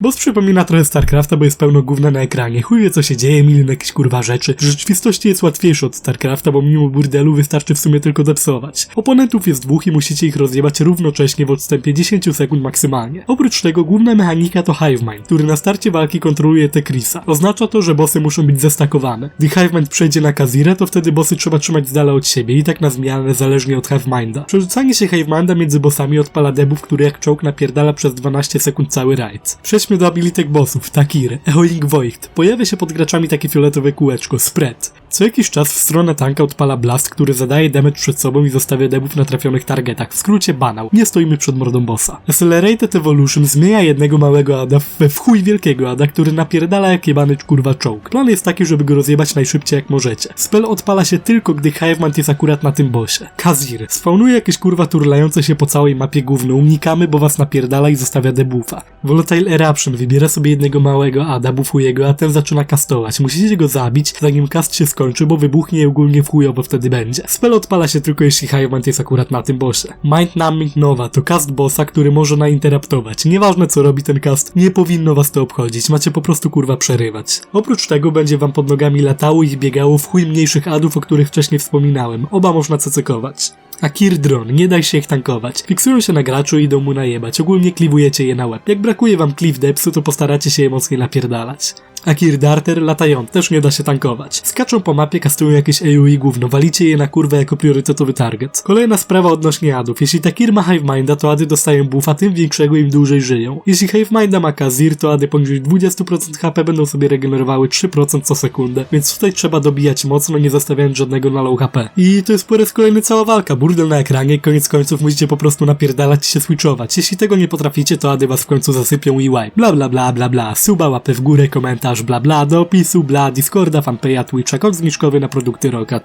Boss przypomina trochę StarCrafta, bo jest pełno gówna na ekranie. Chuj wie co się dzieje, milion jakieś kurwa rzeczy. W rzeczywistości jest łatwiejszy od StarCrafta, bo mimo burdelu wystarczy w sumie tylko zepsować. Oponentów jest dwóch i musicie ich rozjebać równocześnie w odstępie 10 sekund maksymalnie. Oprócz tego główna mechanika to Hivemind, który na starcie walki kontroluje Tekrisa. Oznacza to, że bossy muszą być zestakowane. Gdy Hivemind przejdzie na Kazirę, to wtedy bossy trzeba trzymać z dala od siebie i tak na zmianę zależnie od Hiveminda. Przerzucanie się Hiveminda między bossami odpala debuff, który jak czołg napierdala przez 12 sekund cały rajd. Przejdźmy do abilitek bossów, Takir, Eolink Voigt. Pojawia się pod graczami takie fioletowe kółeczko, spread. Co jakiś czas w stronę tanka odpala blast, który zadaje damage przed sobą i zostawia debuff na trafionych targetach. W skrócie banał. Nie stoimy przed mordą bossa. Accelerated Evolution zmienia jednego małego ada we w chuj wielkiego ada, który napierdala jak jebany kurwa czołg. Plan jest taki, żeby go rozjebać najszybciej jak możecie. Spell odpala się tylko, gdy Hivemand jest akurat na tym bossie. Kazir. Spawnuje jakieś kurwa turlające się po całej mapie gówno. Unikamy, bo was napierdala i zostawia debuffa. Volatile Eruption wybiera sobie jednego małego ada, buffuje go, a ten zaczyna kastować. Musicie go zabić, zanim cast się skończy, bo wybuchnie ogólnie w chujowo wtedy będzie. Spell odpala się tylko jeśli Hivemand jest akurat na tym bossie. Mind Numbing Nova to cast bossa, który może nainteraptować. Nieważne co robi ten cast, nie powinno was to obchodzić, macie po prostu kurwa przerywać. Oprócz tego będzie wam pod nogami latało i biegało w chuj mniejszych adów, o których wcześniej wspominałem. Oba można cecykować. A Kirdron, nie daj się ich tankować. Fiksują się na graczu i idą mu najebać. Ogólnie kliwujecie je na łeb. Jak brakuje wam cliff depsu, to postaracie się je mocniej napierdalać. A Kirdarter latają, też nie da się tankować. Skaczą po mapie, kastują jakieś AoE gówno, walicie je na kurwę jako priorytetowy target. Kolejna sprawa odnośnie adów. Jeśli Takir ma Hiveminda, to ady dostają buffa, tym większego im dłużej żyją. Jeśli Hiveminda ma Kazir, to ady poniżej 20% HP będą sobie regenerowały 3% co sekundę, więc tutaj trzeba dobijać mocno, nie zostawiając żadnego na low HP. I to jest po raz kolejny cała walka, burdel na ekranie, koniec końców musicie po prostu napierdalać i się switchować. Jeśli tego nie potraficie, to ady was w końcu zasypią i wipe. Bla bla bla bla bla, suba, łapę w górę, komentarz, bla bla, do opisu, bla, discorda, fanpage'a, twitcha, kod zniżkowy na produkty Rokat.